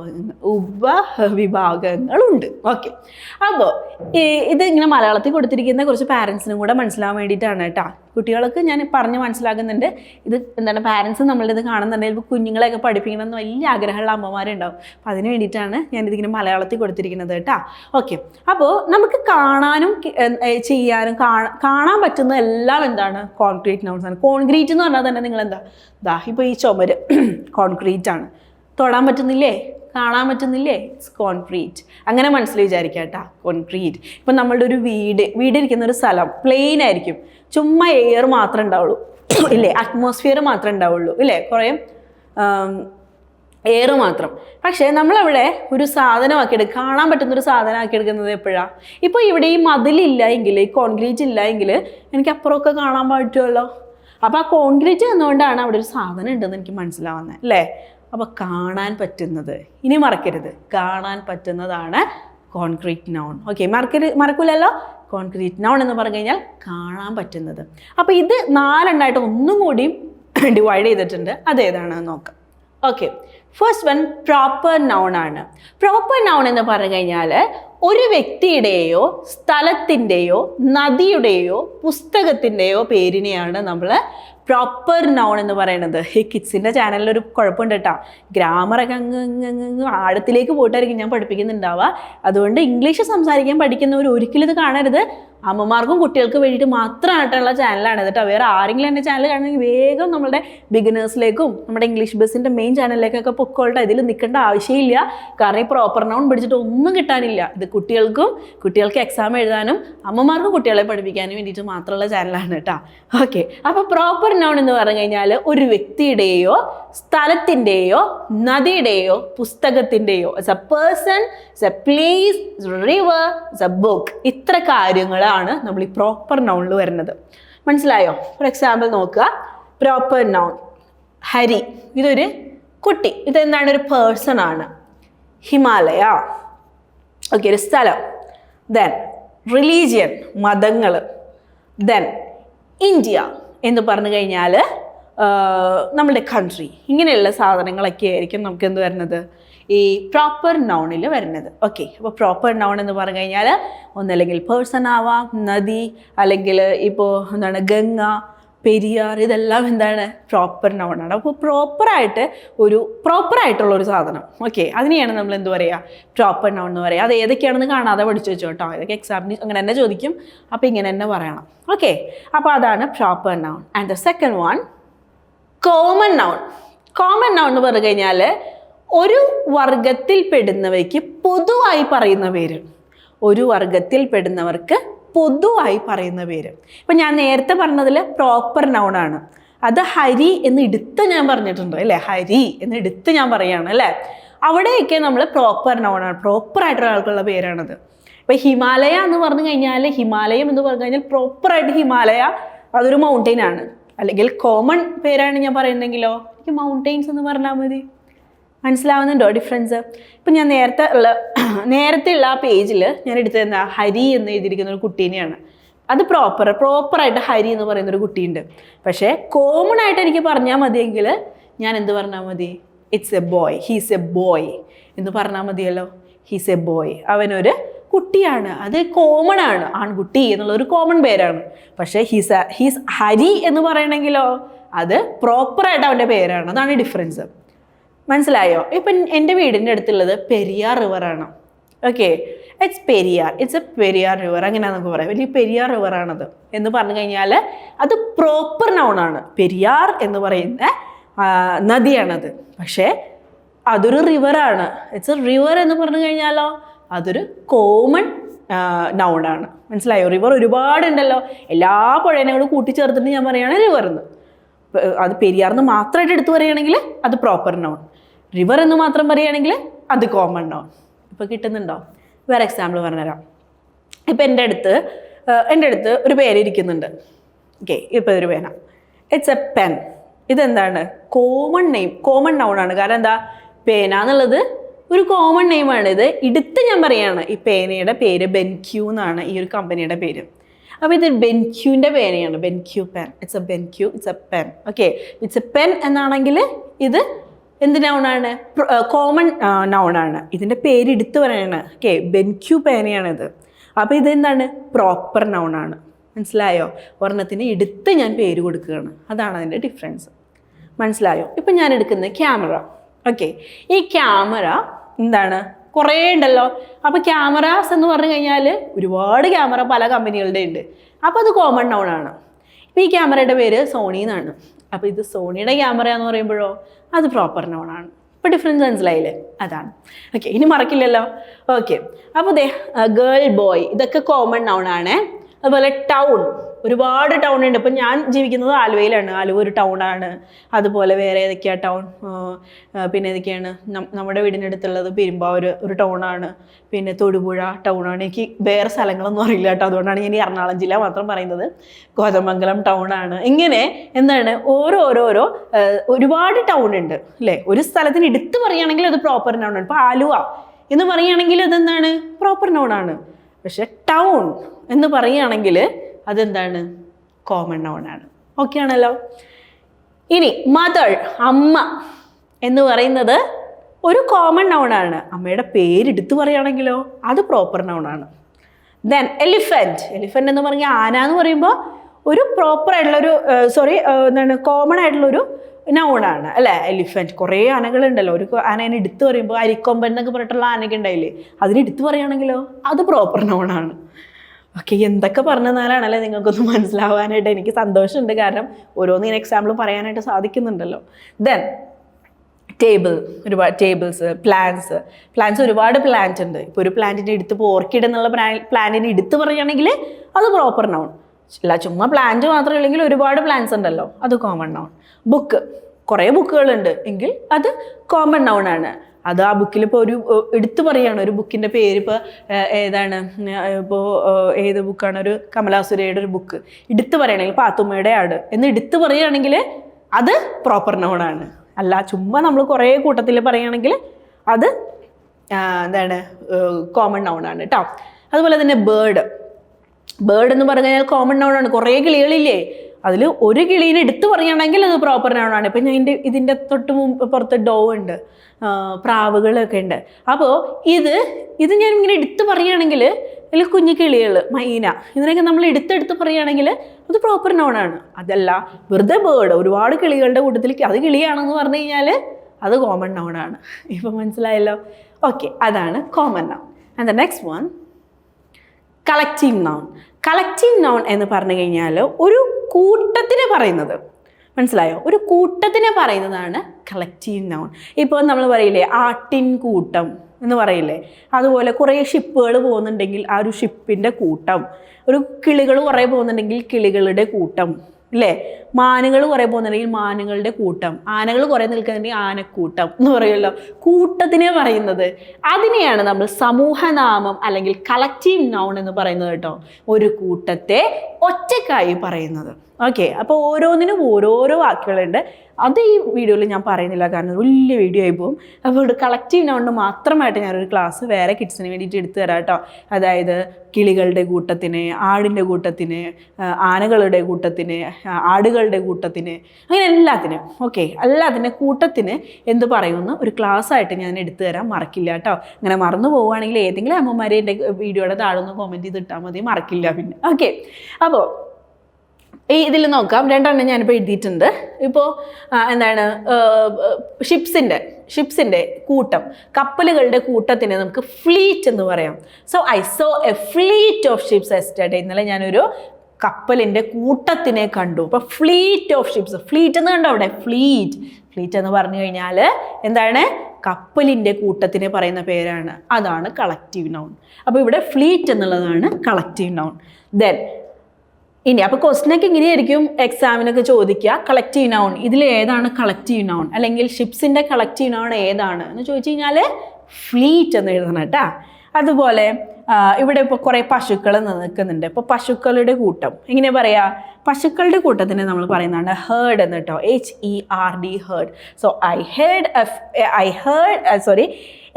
ഉപവിഭാഗങ്ങളുണ്ട്. ഓക്കെ അപ്പോൾ ഇത് ഇങ്ങനെ മലയാളത്തിൽ കൊടുത്തിരിക്കുന്ന കുറച്ച് പാരൻസിനും കൂടെ മനസ്സിലാവാൻ വേണ്ടിയിട്ടാണ് കേട്ടോ. കുട്ടികൾക്ക് ഞാൻ പറഞ്ഞ് മനസ്സിലാക്കുന്നുണ്ട്. ഇത് എന്താണ് പാരൻസ് നമ്മളുടെ ഇത് കാണുന്നുണ്ടെങ്കിൽ ഇപ്പോൾ കുഞ്ഞുങ്ങളെയൊക്കെ പഠിപ്പിക്കണം എന്ന് വലിയ ആഗ്രഹമുള്ള അമ്മമാരുണ്ടാവും. അപ്പം അതിന് വേണ്ടിയിട്ടാണ് ഞാനിതിങ്ങനെ മലയാളത്തിൽ കൊടുത്തിരിക്കുന്നത് കേട്ടോ. ഓക്കെ അപ്പോൾ നമുക്ക് കാണാനും ചെയ്യാനും കാണാൻ പറ്റുന്ന എല്ലാം എന്താണ്? കോൺക്രീറ്റ് നൗൺസ് ആണ്. കോൺക്രീറ്റ് എന്ന് പറഞ്ഞാൽ തന്നെ നിങ്ങൾ എന്താ ദാ ഇപ്പോൾ ഈ ചുമര് കോൺക്രീറ്റ് ആണ്. തൊടാൻ പറ്റുന്നില്ലേ? കാണാൻ പറ്റുന്നില്ലേ? ഇറ്റ്സ് കോൺക്രീറ്റ് അങ്ങനെ മനസ്സിൽ വിചാരിക്കുക കേട്ടോ കോൺക്രീറ്റ് ഇപ്പം നമ്മളുടെ ഒരു വീട് വീടിരിക്കുന്ന ഒരു സ്ഥലം പ്ലെയിൻ ആയിരിക്കും. ചുമ്മാ എയർ മാത്രമേ ഉണ്ടാവുള്ളൂ. ഇല്ലേ? അറ്റ്മോസ്ഫിയർ മാത്രമേ ഉണ്ടാവുള്ളൂ. ഇല്ലേ? കുറേ എയർ മാത്രം. പക്ഷേ നമ്മളവിടെ ഒരു സാധനമാക്കി എടുക്കുക കാണാൻ പറ്റുന്ന ഒരു സാധനമാക്കി എടുക്കുന്നത് എപ്പോഴാണ് ഇപ്പോൾ ഇവിടെ ഈ മതിലില്ല എങ്കിൽ ഈ കോൺക്രീറ്റ് ഇല്ല എങ്കിൽ എനിക്ക് അപ്പുറമൊക്കെ കാണാൻ പറ്റുമല്ലോ. അപ്പോൾ ആ കോൺക്രീറ്റ് എന്നുകൊണ്ടാണ് അവിടെ ഒരു സാധനം ഉണ്ടെന്ന് എനിക്ക് മനസ്സിലാവുന്നത് അല്ലേ? അപ്പോൾ കാണാൻ പറ്റുന്നത്. ഇനി മറക്കരുത്. കാണാൻ പറ്റുന്നതാണ് കോൺക്രീറ്റ് നൗൺ ഓക്കെ മറക്കരു മറക്കൂലല്ലോ? കോൺക്രീറ്റ് നൗൺ എന്ന് പറഞ്ഞു കഴിഞ്ഞാൽ കാണാൻ പറ്റുന്നത്. അപ്പോൾ ഇത് നാലെണ്ണായിട്ട് ഒന്നും കൂടി ഡിവൈഡ് ചെയ്തിട്ടുണ്ട്. അതേതാണ് നോക്കാം. Okay first one proper noun ആണ്. പ്രോപ്പർ നൗൺ എന്ന് പറഞ്ഞു കഴിഞ്ഞാൽ ഒരു വ്യക്തിയുടെയോ സ്ഥലത്തിന്റെയോ നദിയുടെയോ പുസ്തകത്തിന്റെയോ പേരിനെയാണ് നമ്മൾ പ്രോപ്പർ നൗൺ എന്ന് പറയുന്നത് ഈ കിഡ്സിന്റെ ചാനലിൽ ഒരു കുഴപ്പമുണ്ട് കേട്ടോ ഗ്രാമറൊക്കെ അങ്ങ് അങ്ങ് ആഴത്തിലേക്ക് പോയിട്ടായിരിക്കും ഞാൻ പഠിപ്പിക്കുന്നുണ്ടാവുക. അതുകൊണ്ട് ഇംഗ്ലീഷ് സംസാരിക്കാൻ പഠിക്കുന്നവർ ഒരിക്കലും ഇത് കാണരുത്. അമ്മമാർക്കും കുട്ടികൾക്ക് വേണ്ടിയിട്ട് മാത്രമായിട്ടുള്ള ചാനലാണ് കേട്ടോ വേറെ ആരെങ്കിലും എന്റെ ചാനൽ കാണണമെങ്കിൽ വേഗം നമ്മുടെ ബിഗിനേഴ്സിലേക്കും നമ്മുടെ ഇംഗ്ലീഷ് ബസ്സിന്റെ മെയിൻ ചാനലിലേക്കൊക്കെ പൊക്കോട്ടെ ഇതിൽ നിൽക്കേണ്ട ആവശ്യമില്ല. കാരണം ഈ പ്രോപ്പർ നൗൺ പിടിച്ചിട്ട് ഒന്നും കിട്ടാനില്ല. ഇത് കുട്ടികൾക്കും കുട്ടികൾക്ക് എക്സാം എഴുതാനും അമ്മമാർക്കും കുട്ടികളെ പഠിപ്പിക്കാനും വേണ്ടിയിട്ട് മാത്രമുള്ള ചാനലാണ് കേട്ടോ. ഓക്കെ അപ്പോൾ പ്രോപ്പർ നൗൺ എന്ന് പറഞ്ഞു കഴിഞ്ഞാൽ ഒരു വ്യക്തിയുടെയോ സ്ഥലത്തിന്റെയോ നദിയുടെയോ പുസ്തകത്തിന്റെയോ it's a person it's a place river it's a book ഇത്ര കാര്യങ്ങളാണ് നമ്മൾ ഈ പ്രോപ്പർ നൗണിൽ വരുന്നത്. മനസ്സിലായോ? ഫോർ എക്സാമ്പിൾ നോക്കുക. Proper noun Hari. ഇതൊരു കുട്ടി. ഇതെന്താണ്? ഒരു പേഴ്സൺ ആണ്. ഹിമാലയ. ഓക്കെ ഒരു സ്ഥലം. ദെൻ റിലീജിയൻ മതങ്ങൾ ദെൻ ഇന്ത്യ എന്ന് പറഞ്ഞു കഴിഞ്ഞാൽ നമ്മുടെ കൺട്രി ഇങ്ങനെയുള്ള സാധനങ്ങളൊക്കെ ആയിരിക്കും നമുക്ക് എന്ത് വരുന്നത്? ഈ പ്രോപ്പർ നൗണിൽ വരുന്നത്. ഓക്കെ അപ്പോൾ പ്രോപ്പർ നൗൺ എന്ന് പറഞ്ഞു കഴിഞ്ഞാൽ ഒന്നല്ലെങ്കിൽ പേഴ്സൺ ആവാം നദി അല്ലെങ്കിൽ ഇപ്പോൾ എന്താണ് ഗംഗ പെരിയാർ ഇതെല്ലാം എന്താണ് പ്രോപ്പർ നൗണാണ് അപ്പോൾ പ്രോപ്പറായിട്ട് ഒരു പ്രോപ്പറായിട്ടുള്ള ഒരു സാധനം. ഓക്കെ അതിനെയാണ് നമ്മൾ എന്ത് പറയുക പ്രോപ്പർ നൗൺ എന്ന് പറയുക അത് ഏതൊക്കെയാണെന്ന് കാണാതെ പഠിച്ചു വെച്ചോ കേട്ടോ ഇതൊക്കെ എക്സാമിന് അങ്ങനെ തന്നെ ചോദിക്കും. അപ്പോൾ ഇങ്ങനെ തന്നെ പറയണം. ഓക്കെ അപ്പോൾ അതാണ് proper noun and the second one common noun common noun എന്ന് പറഞ്ഞു കഴിഞ്ഞാൽ ഒരു വർഗത്തിൽപ്പെടുന്നവയ്ക്ക് പൊതുവായി പറയുന്ന പേര്. ഒരു വർഗത്തിൽപ്പെടുന്നവർക്ക് പൊതുവായി പറയുന്ന പേര്. ഇപ്പം ഞാൻ നേരത്തെ പറഞ്ഞതിൽ പ്രോപ്പർ നൗണാണ് അത് ഹരി എന്ന് എടുത്ത് ഞാൻ പറഞ്ഞിട്ടുണ്ട് അല്ലേ? ഹരി എന്ന് എടുത്ത് ഞാൻ പറയുകയാണ് അല്ലേ? അവിടെയൊക്കെ നമ്മൾ പ്രോപ്പർ നൗണാണ് പ്രോപ്പറായിട്ടുള്ള ആൾക്കുള്ള പേരാണത്. ഇപ്പം ഹിമാലയ എന്ന് പറഞ്ഞു കഴിഞ്ഞാൽ ഹിമാലയം എന്ന് പറഞ്ഞു കഴിഞ്ഞാൽ പ്രോപ്പറായിട്ട് ഹിമാലയ അതൊരു മൗണ്ടെയിൻ ആണ്. അല്ലെങ്കിൽ കോമൺ പേരാണ് ഞാൻ പറയുന്നെങ്കിലോ? എനിക്ക് മൗണ്ടെയിൻസ് എന്ന് പറഞ്ഞാൽ മതി. മനസ്സിലാവുന്നുണ്ടോ ഡിഫറൻസ് ഇപ്പം ഞാൻ നേരത്തെ ഉള്ള നേരത്തെ ഉള്ള ആ പേജിൽ ഞാൻ എടുത്തത് എന്താ ഹരി എന്ന് എഴുതിയിരിക്കുന്ന ഒരു കുട്ടീനെയാണ്. അത് പ്രോപ്പർ പ്രോപ്പറായിട്ട് ഹരി എന്ന് പറയുന്ന ഒരു കുട്ടിയുണ്ട് പക്ഷേ കോമൺ ആയിട്ട് എനിക്ക് പറഞ്ഞാൽ മതിയെങ്കിൽ ഞാൻ എന്ത് പറഞ്ഞാൽ മതി? It's a boy he's a boy എന്ന് പറഞ്ഞാൽ മതിയല്ലോ. ഹീസ് എ ബോയ് അവനൊരു കുട്ടിയാണ്. അത് കോമൺ ആണ്. ആൺകുട്ടി എന്നുള്ള ഒരു കോമൺ പേരാണ്. പക്ഷേ ഹീസ് ഹീസ് ഹരി എന്ന് പറയണമെങ്കിലോ അത് പ്രോപ്പറായിട്ട് അവന്റെ പേരാണ്. അതാണ് ഡിഫറൻസ് മനസ്സിലായോ? ഇപ്പം എന്റെ വീടിന്റെ അടുത്തുള്ളത് Periyar റിവറാണ് okay it's Periyar. It's a Periyar river അങ്ങനെയാണ് നമുക്ക് പറയാം. വലിയ പെരിയാർ റിവറാണത് എന്ന് പറഞ്ഞു കഴിഞ്ഞാൽ അത് പ്രോപ്പർ നൗണാണ് പെരിയാർ എന്ന് പറയുന്ന നദിയാണത്. പക്ഷേ അതൊരു റിവറാണ് ഇറ്റ്സ് എ റിവർ എന്ന് പറഞ്ഞു കഴിഞ്ഞാലോ അതൊരു കോമൺ നൗണാണ് മനസ്സിലായോ? റിവർ ഒരുപാടുണ്ടല്ലോ എല്ലാ പുഴേനെ കൂടെ കൂട്ടിച്ചേർത്തിട്ട് ഞാൻ പറയുകയാണ് റിവർ എന്ന്. അത് അത് പെരിയാർന്ന് മാത്രമായിട്ട് എടുത്തു പറയുകയാണെങ്കിൽ അത് പ്രോപ്പർ നൗൺ റിവർ എന്ന് മാത്രം പറയുകയാണെങ്കിൽ അത് കോമൺ നൗൺ ഇപ്പോൾ കിട്ടുന്നുണ്ടോ? വേറെ എക്സാമ്പിൾ പറഞ്ഞുതരാം. ഇപ്പം എന്റെ അടുത്ത് എന്റെ അടുത്ത് ഒരു പേര് ഇരിക്കുന്നുണ്ട്. ഓക്കെ ഇപ്പോൾ ഒരു പേന ഇറ്റ്സ് എ പെൻ ഇതെന്താണ്? കോമൺ നെയിം കോമൺ നൗൺ ആണ്. കാരണം എന്താ? പേന എന്നുള്ളത് ഒരു കോമൺ നെയിമാണ് ഇത് എടുത്ത് ഞാൻ പറയുകയാണ് ഈ പേനയുടെ പേര് ബെൻക്യൂ എന്നാണ്. ഈ ഒരു കമ്പനിയുടെ പേര്. അപ്പോൾ ഇത് ബെൻക്യൂവിന്റെ പേനയാണ്. BenQ pen it's a BenQ it's a pen okay it's a pen എന്നാണെങ്കിൽ ഇത് എന്ത് നൗണാണ് കോമൺ നൗണാണ് ഇതിന്റെ പേര് എടുത്തു പറയാണ്. ഓക്കെ ബെൻക്യൂ പേനയാണിത് അപ്പോൾ ഇതെന്താണ് പ്രോപ്പർ നൗണാണ് മനസ്സിലായോ? ഒരെണ്ണത്തിന് എടുത്ത് ഞാൻ പേര് കൊടുക്കുകയാണ്. അതാണ് അതിന്റെ ഡിഫറൻസ് മനസ്സിലായോ? ഇപ്പം ഞാൻ എടുക്കുന്നത് ക്യാമറ ഓക്കെ ഈ ക്യാമറ എന്താണ്? കുറേ ഉണ്ടല്ലോ. അപ്പോൾ ക്യാമറാസ് എന്ന് പറഞ്ഞു കഴിഞ്ഞാൽ ഒരുപാട് ക്യാമറ പല കമ്പനികളുടെ ഉണ്ട് അപ്പോൾ അത് കോമൺ നൗൺ ആണ്. ഈ ക്യാമറയുടെ പേര് സോണി എന്നാണ്. അപ്പോൾ ഇത് സോണിയുടെ ക്യാമറ എന്ന് പറയുമ്പോഴോ അത് പ്രോപ്പർ നൗൺ ആണ്. ഇപ്പോൾ ഡിഫറൻസ് മനസ്സിലായില്ലേ അതാണ്. ഓക്കെ ഇനി മറക്കില്ലല്ലോ? ഓക്കെ അപ്പോൾ ദേ ഗേൾ ബോയ് ഇതൊക്കെ കോമൺ നൗൺ ആണ്. അതുപോലെ ടൗൺ ഒരുപാട് ടൗൺ ഉണ്ട്. ഇപ്പം ഞാൻ ജീവിക്കുന്നത് ആലുവയിലാണ്. ആലുവ ഒരു ടൗണാണ് അതുപോലെ വേറെ ഏതൊക്കെയാണ് ടൗൺ പിന്നെ ഏതൊക്കെയാണ്? നമ്മുടെ വീടിന്റെ അടുത്തുള്ളത് പെരുമ്പാവൂർ ഒരു ടൗണാണ് പിന്നെ തൊടുപുഴ ടൗണാണ് എനിക്ക് വേറെ സ്ഥലങ്ങളൊന്നും അറിയില്ല കേട്ടോ. അതുകൊണ്ടാണ് ഞാൻ ഈ എറണാകുളം ജില്ല മാത്രം പറയുന്നത്. കോതമംഗലം ടൗണാണ് ഇങ്ങനെ എന്താണ്? ഓരോരോരോ ഒരുപാട് ടൗൺ ഉണ്ട്. അല്ലേ? ഒരു സ്ഥലത്തിന് എടുത്ത് പറയുകയാണെങ്കിൽ അത് പ്രോപ്പർ ടൗൺ ആണ്. ഇപ്പോൾ ആലുവ എന്ന് പറയുകയാണെങ്കിൽ അതെന്താണ്? പ്രോപ്പർ ടൗൺ ആണ്. പക്ഷെ ടൗൺ എന്ന് പറയുകയാണെങ്കിൽ അതെന്താണ്? കോമൺ നൗൺ ആണ്. ഓക്കെ ആണല്ലോ? ഇനി മദർ അമ്മ എന്ന് പറയുന്നത് ഒരു കോമൺ നൗൺ ആണ്. അമ്മയുടെ പേരെടുത്ത് പറയുകയാണെങ്കിലോ അത് പ്രോപ്പർ നൗൺ ആണ്. ദെൻ എലിഫന്റ് എലിഫന്റ് എന്ന് പറഞ്ഞാൽ ആന എന്ന് പറയുമ്പോൾ ഒരു പ്രോപ്പർ ആയിട്ടുള്ളൊരു സോറി എന്താണ് കോമൺ ആയിട്ടുള്ളൊരു നൗണാണ് അല്ലേ? എലിഫന്റ് കുറേ ആനകളുണ്ടല്ലോ. ഒരു ആനേനെ എടുത്ത് പറയുമ്പോൾ അരിക്കൊമ്പൻ എന്നൊക്കെ പറഞ്ഞിട്ടുള്ള ആനയൊക്കെ ഉണ്ടായില്ലേ? അതിന് എടുത്തു പറയുകയാണെങ്കിലോ? അത് പ്രോപ്പർ നൗണാണ് ഓക്കെ എന്തൊക്കെ പറഞ്ഞെന്നാലാണല്ലേ നിങ്ങൾക്കൊന്ന് മനസ്സിലാവാനായിട്ട് എനിക്ക് സന്തോഷമുണ്ട്. കാരണം ഓരോന്നിങ്ങനെ എക്സാമ്പിൾ പറയാനായിട്ട് സാധിക്കുന്നുണ്ടല്ലോ. ദെൻ ടേബിൾ ഒരുപാട് ടേബിൾസ് പ്ലാന്റ്സ് പ്ലാന്റ്സ് ഒരുപാട് പ്ലാന്റ് ഉണ്ട്. ഇപ്പോൾ ഒരു പ്ലാന്റിനെ എടുത്ത് ഇപ്പോൾ ഓർക്കിഡ് എന്നുള്ള പ്ലാന്റിനെ എടുത്ത് പറയുകയാണെങ്കിൽ അത് പ്രോപ്പർ നൗൺ അല്ല ചുമ്മാ പ്ലാന്റ് മാത്രമേ ഇല്ലെങ്കിൽ ഒരുപാട് പ്ലാന്റ്സ് ഉണ്ടല്ലോ. അത് കോമൺ നൗൺ ബുക്ക് കുറേ ബുക്കുകളുണ്ട് എങ്കിൽ അത് കോമൺ നൗൺ ആണ്. അത് ആ ബുക്കിൽ ഇപ്പോൾ ഒരു എടുത്തു പറയുകയാണ് ഒരു ബുക്കിന്റെ പേര് ഇപ്പോൾ ഏതാണ്? ഇപ്പോൾ ഏത് ബുക്കാണ് ഒരു കമലാസുരയുടെ ഒരു ബുക്ക് എടുത്തു പറയുകയാണെങ്കിൽ പാത്തുമ്മയുടെ ആട് എന്ന് എടുത്തു പറയുകയാണെങ്കിൽ അത് പ്രോപ്പർ നൗണാണ് അല്ല ചുമ്മാ നമ്മൾ കുറേ കൂട്ടത്തിൽ പറയുകയാണെങ്കിൽ അത് എന്താണ് കോമൺ നൗണാണ് കേട്ടോ അതുപോലെ തന്നെ ബേർഡ് ബേർഡ് എന്ന് പറഞ്ഞു കഴിഞ്ഞാൽ കോമൺ ആണ്. കുറേ കിളികളില്ലേ? അതിൽ ഒരു കിളീനെ എടുത്ത് പറയുകയാണെങ്കിൽ അത് പ്രോപ്പർ നൗണാണ് ഇപ്പം ഞാൻ ഇതിന്റെ ഇതിന്റെ തൊട്ട് മുമ്പ് പുറത്ത് ഡോ ഉണ്ട്. പ്രാവുകളൊക്കെ ഉണ്ട്. അപ്പോൾ ഇത് ഇത് ഞാൻ ഇങ്ങനെ എടുത്ത് പറയുകയാണെങ്കിൽ അല്ലെങ്കിൽ കുഞ്ഞു കിളികൾ മൈന ഇതിനൊക്കെ നമ്മൾ എടുത്തെടുത്ത് പറയുകയാണെങ്കിൽ അത് പ്രോപ്പർ നൗണാണ് അതല്ല വെറുതെ ബേർഡ് ഒരുപാട് കിളികളുടെ കൂട്ടത്തിൽ അത് കിളിയാണെന്ന് പറഞ്ഞു കഴിഞ്ഞാൽ അത് കോമൺ നൗണാണ് ഇപ്പം മനസ്സിലായല്ലോ? ഓക്കെ അതാണ് common noun and the next one collective noun collective noun എന്ന് പറഞ്ഞു കഴിഞ്ഞാൽ ഒരു കൂട്ടത്തിന് പറയുന്നത്. മനസ്സിലായോ? ഒരു കൂട്ടത്തിനെ പറയുന്നതാണ് കളക്റ്റീവ് നൗൺ ഇപ്പോൾ നമ്മൾ പറയില്ലേ ആട്ടിൻ കൂട്ടം എന്ന് പറയില്ലേ? അതുപോലെ കുറേ ഷിപ്പുകൾ പോകുന്നുണ്ടെങ്കിൽ ആ ഒരു ഷിപ്പിന്റെ കൂട്ടം. ഒരു കിളികൾ കുറേ പോകുന്നുണ്ടെങ്കിൽ കിളികളുടെ കൂട്ടം. ഇല്ലേ മാനുകൾ കുറേ പോകുന്നുണ്ടെങ്കിൽ മാനുകളുടെ കൂട്ടം. ആനകൾ കുറേ നിൽക്കുന്നുണ്ടെങ്കിൽ ആനക്കൂട്ടം എന്ന് പറയുമല്ലോ. കൂട്ടത്തിനെ പറയുന്നത്. അതിനെയാണ് നമ്മൾ സമൂഹനാമം അല്ലെങ്കിൽ കളക്റ്റീവ് നൗൺ എന്ന് പറയുന്നത് കേട്ടോ. ഒരു കൂട്ടത്തെ ഒറ്റക്കായി പറയുന്നത്. ഓക്കെ അപ്പോൾ ഓരോന്നിനും ഓരോരോ വാക്കുകളുണ്ട് അത് ഈ വീഡിയോയിൽ ഞാൻ പറയുന്നില്ല കാരണം വലിയ വീഡിയോ ആയി പോകും. അപ്പോൾ കളക്റ്റീവ് നൗണ്ട് മാത്രമായിട്ട് ഞാനൊരു ക്ലാസ് വേറെ കിഡ്സിന് വേണ്ടിയിട്ട് എടുത്തു തരാം കേട്ടോ. അതായത് കിളികളുടെ കൂട്ടത്തിന് ആടിന്റെ കൂട്ടത്തിന് ആനകളുടെ കൂട്ടത്തിന് ആടുകളുടെ കൂട്ടത്തിന് അങ്ങനെ എല്ലാത്തിനും. ഓക്കെ എല്ലാത്തിന്റെ കൂട്ടത്തിന് എന്ത് പറയുമെന്ന് ഒരു ക്ലാസ് ആയിട്ട് ഞാൻ എടുത്തു തരാൻ മറക്കില്ല കേട്ടോ. അങ്ങനെ മറന്നു പോവുകയാണെങ്കിൽ ഏതെങ്കിലും അമ്മമാരെ എന്റെ വീഡിയോയുടെ താഴെ ഒന്ന് കോമെന്റ് ചെയ്ത് ഇട്ടാൽ മതി. മറക്കില്ല പിന്നെ. ഓക്കെ അപ്പോൾ ഈ ഇതിൽ നോക്കാം. രണ്ടെണ്ണം ഞാനിപ്പോൾ എഴുതിയിട്ടുണ്ട്. ഇപ്പോൾ എന്താണ് ഷിപ്സിന്റെ ഷിപ്സിന്റെ കൂട്ടം. കപ്പലുകളുടെ കൂട്ടത്തിനെ നമുക്ക് ഫ്ലീറ്റ് എന്ന് പറയാം. So I saw a fleet of ships yesterday ഇന്നലെ ഞാനൊരു കപ്പലിന്റെ കൂട്ടത്തിനെ കണ്ടു. അപ്പോൾ ഫ്ലീറ്റ് ഓഫ് ഷിപ്സ് ഫ്ലീറ്റ് എന്ന് കണ്ടോ അവിടെ? ഫ്ലീറ്റ് ഫ്ലീറ്റ് എന്ന് പറഞ്ഞു കഴിഞ്ഞാൽ എന്താണ്? കപ്പലിന്റെ കൂട്ടത്തിനെ പറയുന്ന പേരാണ്. അതാണ് കളക്റ്റീവ് നൗൺ അപ്പോൾ ഇവിടെ ഫ്ലീറ്റ് എന്നുള്ളതാണ് കളക്റ്റീവ് നൗൺ ദെൻ ഇനി അപ്പോൾ ക്വസ്റ്റിനൊക്കെ ഇങ്ങനെയായിരിക്കും. എക്സാമിനൊക്കെ ചോദിക്കുക. കളക്റ്റീവ് നൗൺ ഇതിൽ ഏതാണ് കളക്റ്റീവ് നൗൺ അല്ലെങ്കിൽ ഷിപ്സിന്റെ കളക്റ്റീവ് നൗൺ ഏതാണ്? എന്ന് ചോദിച്ചു കഴിഞ്ഞാൽ ഫ്ലീറ്റ് എന്ന് എഴുതണം കേട്ടോ. അതുപോലെ ഇവിടെ ഇപ്പോൾ കുറേ പശുക്കൾ നിൽക്കുന്നുണ്ട് ഇപ്പോൾ പശുക്കളുടെ കൂട്ടം. എങ്ങനെ പറയാ പശുക്കളുടെ കൂട്ടത്തിന് നമ്മൾ പറയുന്നതാണ് ഹേർഡ് എന്ന് കേട്ടോ H E R D herd so I herd I herd sorry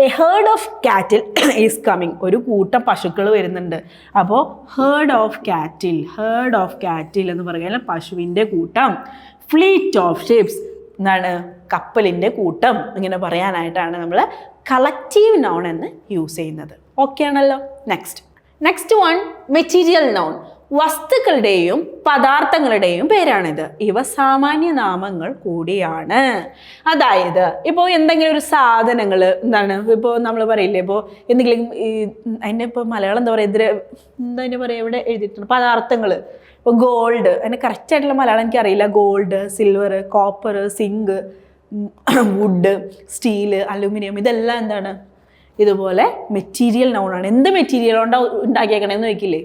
a herd of cattle is coming ഒരു കൂട്ടം പശുക്കൾ വരുന്നുണ്ട്. അപ്പോൾ herd of cattle herd of cattle എന്ന് പറഞ്ഞാൽ പശുവിന്റെ കൂട്ടം. ഫ്ലീറ്റ് ഓഫ് ഷിപ്സ് എന്നാണ് കപ്പലിന്റെ കൂട്ടം. ഇങ്ങനെ പറയാനായിട്ടാണ് നമ്മൾ കളക്റ്റീവ് നൗൺ എന്ന് യൂസ് ചെയ്യുന്നത്. ഓക്കെ ആണല്ലോ. Next next one material noun വസ്തുക്കളുടെയും പദാർത്ഥങ്ങളുടെയും പേരാണിത്. ഇവ സാമാന്യ നാമങ്ങൾ കൂടിയാണ്. അതായത് ഇപ്പോൾ എന്തെങ്കിലും ഒരു സാധനങ്ങൾ എന്താണ്? ഇപ്പോൾ നമ്മൾ പറയില്ലേ ഇപ്പോൾ എന്തെങ്കിലും ഈ അതിന്റെ ഇപ്പോൾ മലയാളം എന്താ പറയുക ഇതിൽ എന്താ അതിന്റെ പറയുക ഇവിടെ എഴുതിയിട്ടുണ്ട്? പദാർത്ഥങ്ങൾ. ഇപ്പോൾ ഗോൾഡ് അതിന്റെ കറക്റ്റായിട്ടുള്ള മലയാളം എനിക്കറിയില്ല. Gold silver copper zinc wood steel aluminium ഇതെല്ലാം എന്താണ്? ഇതുപോലെ മെറ്റീരിയൽ നൗണാണ് എന്ത് മെറ്റീരിയൽ കൊണ്ടാ ഉണ്ടാക്കിയേക്കണേന്ന് ചോദിക്കില്ലേ?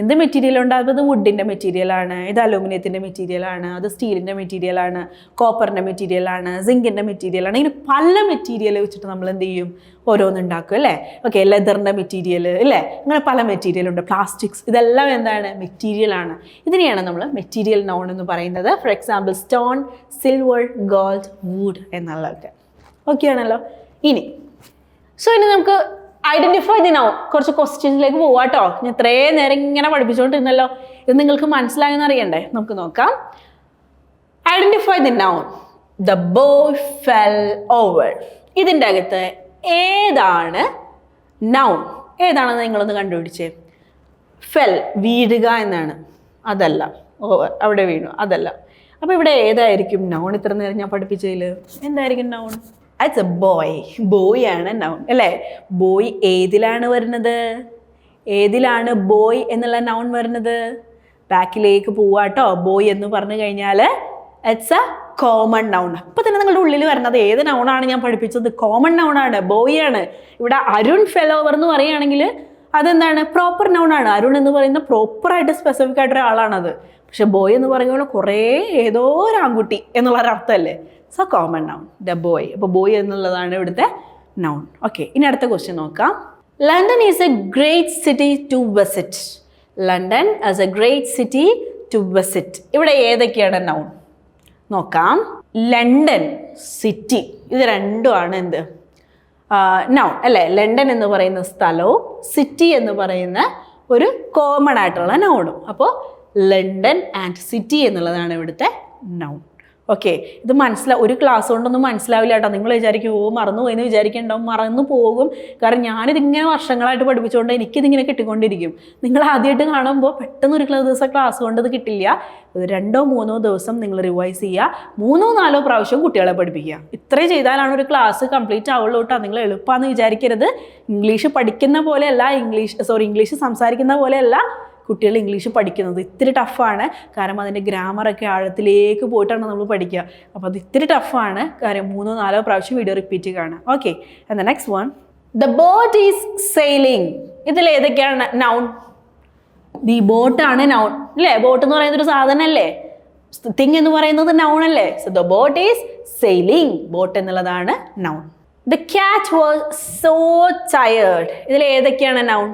എന്ത് മെറ്റീരിയൽ ഉണ്ടാകുന്നത് വുഡിന്റെ മെറ്റീരിയലാണ് ഇത് അലൂമിനിയത്തിന്റെ മെറ്റീരിയലാണ് അത് സ്റ്റീലിന്റെ മെറ്റീരിയലാണ് കോപ്പറിന്റെ മെറ്റീരിയലാണ് സിങ്കിന്റെ മെറ്റീരിയലാണ് ഇങ്ങനെ പല മെറ്റീരിയൽ വെച്ചിട്ട് നമ്മൾ എന്ത് ചെയ്യും? ഓരോന്ന് ഉണ്ടാക്കും അല്ലേ? ഓക്കെ ലെതറിന്റെ മെറ്റീരിയൽ അല്ലേ അങ്ങനെ പല മെറ്റീരിയൽ ഉണ്ട്. പ്ലാസ്റ്റിക്സ് ഇതെല്ലാം എന്താണ്? മെറ്റീരിയലാണ് ഇതിനെയാണ് നമ്മൾ മെറ്റീരിയൽ നൗൺ എന്ന് പറയുന്നത്. For example stone silver gold wood എന്നുള്ളതൊക്കെ. ഓക്കെ ആണല്ലോ? ഇനി സോ ഇനി നമുക്ക് ഐഡന്റിഫൈ നൗൺ കുറച്ച് ക്വസ്റ്റ്യൻസിലേക്ക് പോവാട്ടോ ഞാൻ ഇത്രയും നേരം ഇങ്ങനെ പഠിപ്പിച്ചുകൊണ്ടിരുന്നല്ലോ ഇത് നിങ്ങൾക്ക് മനസ്സിലായെന്ന് അറിയണ്ടേ? നമുക്ക് നോക്കാം. Identify the noun the boy fell over ഇതിന്റെ അകത്ത് ഏതാണ് നൗൺ ഏതാണെന്ന് നിങ്ങളൊന്ന് കണ്ടുപിടിച്ചേ. ഫെൽ വീഴുക എന്നാണ്. അതല്ല. ഓവർ അവിടെ വീണു. അതല്ല. അപ്പോൾ ഇവിടെ ഏതായിരിക്കും നൗൺ ഇത്ര നേരം ഞാൻ പഠിപ്പിച്ചതിൽ എന്തായിരിക്കും noun it's a boy boy ആണ് നൗൺ അല്ലേ? ബോയ് ഏതിലാണ് വരുന്നത്? ഏതിലാണ് ബോയ് എന്നുള്ള നൗൺ വരുന്നത്? ബാക്കിലേക്ക് പോവാട്ടോ ബോയ് എന്ന് പറഞ്ഞു കഴിഞ്ഞാൽ ഇറ്റ്സ് എ കോമൺ നൗൺ അപ്പോൾ തന്നെ നിങ്ങളുടെ ഉള്ളിൽ വരുന്നത് ഏത് നൗണാണ് ഞാൻ പഠിപ്പിച്ചത്? കോമൺ നൗണാണ് ബോയ് ആണ്. ഇവിടെ അരുൺ ഫെലോവർ എന്ന് പറയുകയാണെങ്കിൽ അതെന്താണ്? പ്രോപ്പർ നൗൺ ആണ്. അരുൺ എന്ന് പറയുന്ന പ്രോപ്പറായിട്ട് സ്പെസിഫിക് ആയിട്ട് ഒരാളാണത് പക്ഷെ ബോയ് എന്ന് പറയുമ്പോൾ കുറേ ഏതോ ഒരു ആൺകുട്ടി എന്നുള്ള അർത്ഥമല്ലേ so common noun the boy അപ്പോൾ ബോയ് എന്നുള്ളതാണ് ഇവിടുത്തെ നൗൺ ഓക്കെ ഇനി അടുത്ത ക്വസ്റ്റ്യൻ നോക്കാം. London is a great city to visit London as a great city to visit ഇവിടെ ഏതൊക്കെയാണ് നൗൺ നോക്കാം. ലണ്ടൻ സിറ്റി ഇത് രണ്ടുമാണ് എന്ത്? നൗൺ അല്ലേ? ലണ്ടൻ എന്ന് പറയുന്ന സ്ഥലവും സിറ്റി എന്ന് പറയുന്ന ഒരു കോമൺ ആയിട്ടുള്ള നൗണും അപ്പോൾ ലണ്ടൻ ആൻഡ് സിറ്റി എന്നുള്ളതാണ് ഇവിടുത്തെ നൗൺ ഓക്കെ ഇത് മനസ്സിലാ ഒരു ക്ലാസ് കൊണ്ടൊന്നും മനസ്സിലാവില്ല കേട്ടോ. നിങ്ങൾ വിചാരിക്കും ഓ മറന്നു പോയി എന്ന് വിചാരിക്കണ്ടാവും മറന്നു പോകും. കാരണം ഞാനിതിങ്ങനെ വർഷങ്ങളായിട്ട് പഠിപ്പിച്ചുകൊണ്ട് എനിക്കിതിങ്ങനെ കിട്ടിക്കൊണ്ടിരിക്കും. നിങ്ങൾ ആദ്യമായിട്ട് കാണുമ്പോൾ പെട്ടെന്ന് ഒരു ദിവസം ക്ലാസ് കൊണ്ട് ഇത് കിട്ടില്ല രണ്ടോ മൂന്നോ ദിവസം നിങ്ങൾ റിവൈസ് ചെയ്യുക മൂന്നോ നാലോ പ്രാവശ്യം കുട്ടികളെ പഠിപ്പിക്കുക. ഇത്രയും ചെയ്താലാണ് ഒരു ക്ലാസ് കംപ്ലീറ്റ് ആവുള്ളൂ കേട്ടോ. നിങ്ങൾ എളുപ്പമാണെന്ന് വിചാരിക്കരുത്. ഇംഗ്ലീഷ് പഠിക്കുന്ന പോലെയല്ല ഇംഗ്ലീഷ് സോറി ഇംഗ്ലീഷ് സംസാരിക്കുന്ന പോലെയല്ല കുട്ടികൾ ഇംഗ്ലീഷ് പഠിക്കുന്നത് ഇത്തിരി ടഫാണ്. കാരണം അതിന്റെ ഗ്രാമറൊക്കെ ആഴത്തിലേക്ക് പോയിട്ടാണ് നമ്മൾ പഠിക്കുക. അപ്പോൾ അത് ഇത്തിരി ടഫാണ്. കാര്യം മൂന്നോ നാലോ പ്രാവശ്യം വീഡിയോ റിപ്പീറ്റ് കാണാം ഓക്കെ എന്നാൽ next one the boat is sailing ഇതിൽ ഏതൊക്കെയാണ് നൗൺ ദി ബോട്ടാണ് നൗൺ അല്ലേ? ബോട്ട് എന്ന് പറയുന്നത് ഒരു സാധനമല്ലേ? തിങ് എന്ന് പറയുന്നത് നൗൺ അല്ലേ? So the boat is sailing boat എന്നുള്ളതാണ് noun the cat was so tired ഇതിൽ ഏതൊക്കെയാണ് noun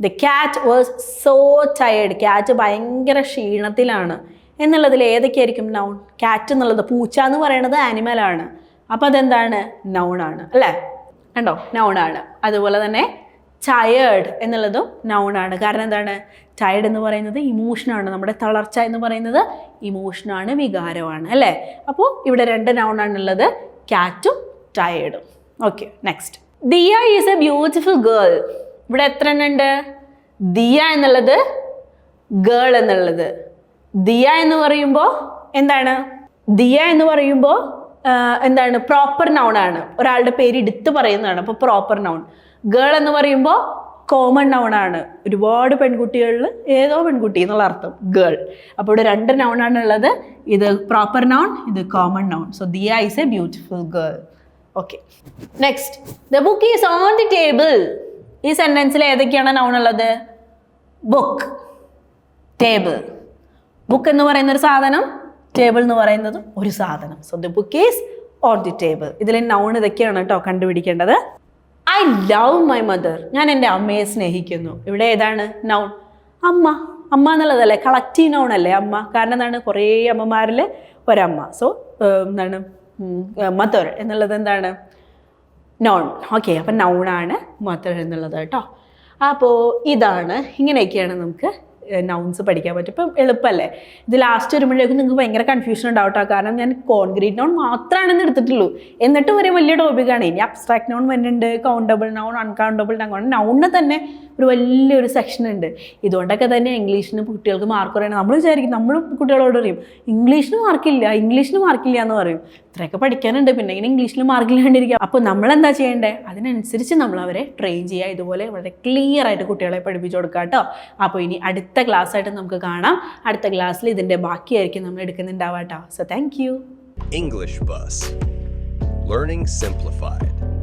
the cat was so tired cat ഭയങ്കര ക്ഷീണത്തിലാണ്. എന്നുള്ളതിൽ ഏതൊക്കെയായിരിക്കും നൗൺ ക്യാറ്റ് എന്നുള്ളത് പൂച്ച എന്ന് പറയുന്നത് ആനിമലാണ് അപ്പോൾ അതെന്താണ്? നൗണാണ് അല്ലേ? കണ്ടോ? നൗണാണ് അതുപോലെ തന്നെ ടയേർഡ് എന്നുള്ളതും നൗണാണ് കാരണം എന്താണ്? ടയേർഡ് എന്ന് പറയുന്നത് ഇമോഷനാണ് നമ്മുടെ തളർച്ച എന്ന് പറയുന്നത് ഇമോഷനാണ് വികാരമാണ്. അല്ലേ? അപ്പോൾ ഇവിടെ രണ്ട് നൗണാണുള്ളത് ക്യാറ്റും ടയേർഡും okay next Diya is a beautiful girl ഇവിടെ എത്ര എണ്ണുണ്ട് ദിയ എന്നുള്ളത് ഗേൾ എന്നുള്ളത്. ദിയ എന്ന് പറയുമ്പോൾ എന്താണ്? ദിയ എന്ന് പറയുമ്പോൾ എന്താണ്? പ്രോപ്പർ നൗൺ ആണ്. ഒരാളുടെ പേര് എടുത്ത് പറയുന്നതാണ്. അപ്പോൾ പ്രോപ്പർ നൗൺ ഗേൾ എന്ന് പറയുമ്പോൾ കോമൺ നൗൺ ആണ്. ഒരുപാട് പെൺകുട്ടികളിൽ ഏതോ പെൺകുട്ടി എന്നുള്ള അർത്ഥം. ഗേൾ. അപ്പോൾ ഇവിടെ രണ്ട് നൗൺ ആണ് ഉള്ളത് ഇത് പ്രോപ്പർ നൗൺ ഇത് common noun so Diya is a beautiful girl okay next the book is on the table ഈ സെന്റൻസിൽ ഏതൊക്കെയാണ് നൗൺ ഉള്ളത്? ബുക്ക് ടേബിൾ ബുക്ക് എന്ന് പറയുന്ന ഒരു സാധനം ടേബിൾ എന്ന് പറയുന്നതും ഒരു സാധനം. So the book is on the table ഇതിലെ നൗൺ ഇതൊക്കെയാണ് കേട്ടോ കണ്ടുപിടിക്കേണ്ടത്. ഐ ലവ് മൈ മദർ ഞാൻ എന്റെ അമ്മയെ സ്നേഹിക്കുന്നു. ഇവിടെ ഏതാണ് നൗൺ അമ്മ. അമ്മ എന്നുള്ളതല്ലേ കളക്റ്റീവ് നൗൺ അല്ലേ അമ്മ? കാരണം എന്താണ്? കുറേ അമ്മമാരിൽ ഒരമ്മ. സോ എന്താണ്? മദർ എന്നുള്ളത് എന്താണ്? നോൺ ഓക്കെ അപ്പം നൗണാണ് മാത്രം എന്നുള്ളത് കേട്ടോ. അപ്പോൾ ഇതാണ് ഇങ്ങനെയൊക്കെയാണ് നമുക്ക് നൗൺസ് പഠിക്കാൻ പറ്റും. ഇപ്പം എളുപ്പമല്ലേ ഇത് ലാസ്റ്റ് വരുമ്പോഴേക്കും നിങ്ങൾക്ക് ഭയങ്കര കൺഫ്യൂഷൻ ഉണ്ടാവും കേട്ടോ കാരണം ഞാൻ കോൺക്രീറ്റ് നൗൺ മാത്രമാണെന്ന് എടുത്തിട്ടുള്ളൂ. എന്നിട്ട് ഒരു വലിയ ടോപ്പിക്കാണ് ഇനി അബ്സ്ട്രാക്ട് നൗൺ വരുന്നുണ്ട് കൗണ്ടബിൾ നൗൺ അൺകൗണ്ടബിൾ അങ്ങനെ നൗണിന് തന്നെ ഒരു വലിയൊരു സെക്ഷൻ ഉണ്ട്. ഇതുകൊണ്ടൊക്കെ തന്നെ ഇംഗ്ലീഷിന് കുട്ടികൾക്ക് മാർക്ക് പറയണം നമ്മൾ വിചാരിക്കും നമ്മൾ കുട്ടികളോട് പറയും ഇംഗ്ലീഷിന് മാർക്കില്ല ഇംഗ്ലീഷിന് മാർക്കില്ല എന്ന് പറയും. ഇത്രയൊക്കെ പഠിക്കാനുണ്ട്. പിന്നെ ഇങ്ങനെ ഇംഗ്ലീഷിൽ മാർക്കില്ലാണ്ടിരിക്കുക അപ്പോൾ നമ്മൾ എന്താ ചെയ്യേണ്ടത് അതിനനുസരിച്ച് നമ്മൾ അവരെ ട്രെയിൻ ചെയ്യുക. ഇതുപോലെ വളരെ ക്ലിയർ ആയിട്ട് കുട്ടികളെ പഠിപ്പിച്ചു കൊടുക്കുക കേട്ടോ. അപ്പോൾ ഇനി അടുത്ത ക്ലാസ് ആയിട്ട് നമുക്ക് കാണാം. അടുത്ത ക്ലാസ്സിൽ ഇതിന്റെ ബാക്കിയായിരിക്കും നമ്മൾ എടുക്കുന്നുണ്ടാവാം കേട്ടോ. So thank you English bus learning Simplified.